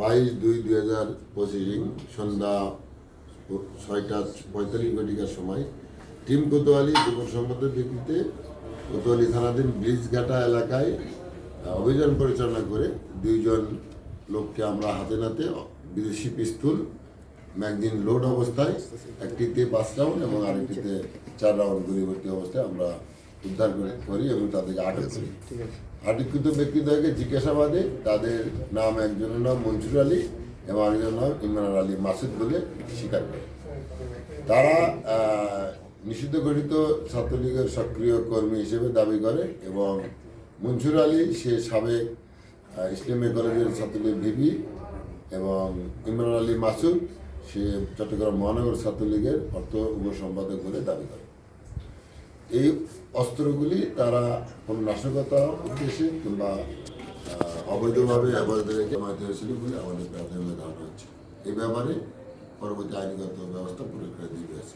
বাইশ দুই দুই হাজার পঁচিশ সন্ধ্যা ছয়টা পঁয়তাল্লিশ ঘটিকার সময় টিম কোতোয়ালি যুবক সম্পদের ভিত্তিতে কোতোয়ালি থানাধীন ব্রিজঘাটা এলাকায় অভিযান পরিচালনা করে দুইজন লোককে আমরা হাতে নাতে বিদেশি পিস্তুল, ম্যাগজিন লোড অবস্থায়, একটিতে পাঁচ রাউন্ড এবং আরেকটিতে চার রাউন্ড গুলি ভর্তি অবস্থায় আমরা উদ্ধার করে করি এবং তাদেরকে আটক করি। আটককৃত ব্যক্তিদেরকে জিজ্ঞাসাবাদে তাদের নাম একজনের নাম মনসুর আলী এবং আরেকজনের নাম ইমরান আলী মাসুদ বলে স্বীকার করে। তারা নিষিদ্ধ গঠিত ছাত্রলীগের সক্রিয় কর্মী হিসেবে দাবি করে এবং মনসুর আলী সে সাবেক ইসলামী কলেজের ছাত্রলীগ ভিপি এবং ইমরান আলী মাসুদ সে চট্টগ্রাম মহানগর ছাত্রলীগের অর্থ উপসম্পাদক বলে দাবি করে। এই অস্ত্রগুলি তারা কোনো নাশকতা উদ্দেশ্যে কিংবা অবৈধভাবে অবৈধ রেখে হয়েছিল বলে আমাদের প্রাথমিক ধারণা হচ্ছে। এই ব্যাপারে পরবর্তী আইনগত ব্যবস্থা প্রয়োগ করে দিয়ে হয়েছে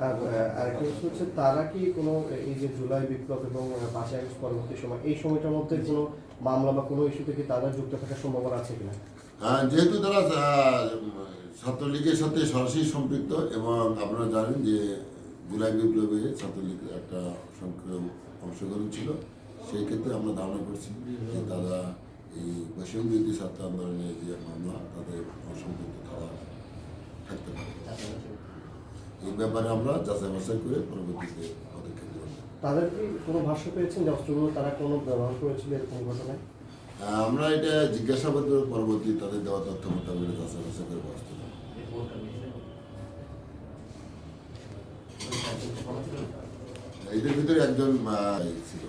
আর আরেকটা হচ্ছে তারা কি কোনো এই যে জুলাই বিপ্লব এবং পাঁচই আগস্ট পরবর্তী সময় এই সময়টার মধ্যে কোনো মামলা বা কোনো ইস্যুতে কি তারা যুক্ত থাকার সম্ভাবনা আছে কিনা? আহ, যেহেতু তারা ছাত্রলীগের সাথে সরাসরি সম্পৃক্ত এবং আপনারা জানেন যে জুলাই বিপ্লবে ছাত্রলীগ একটা সক্রিয় অংশগ্রহণ ছিল। সেই ক্ষেত্রে আমরা ধারণা করছি যে তারা এই বৈষম্য বিরোধী ছাত্র আন্দোলনের যে মামলা তাদের অসম্পৃক্ত তারা থাকতে পারে। এই ব্যাপারে আমরা যাচাই বাছাই করে পরবর্তীতে পদক্ষেপ নেব। তাদের কি কোনো ভাষ্য পেয়েছেন যে অস্ত্রগুলো তারা কোনো ব্যবহার করেছিল এরকম ঘটনায়? আমরা এটা জিজ্ঞাসাবাদের পরবর্তী তাদের দেওয়া তথ্য মোতাবেক যাচাই বাছাই করে ব্যবস্থা নেব এদের ভিতরে একজন ছিল।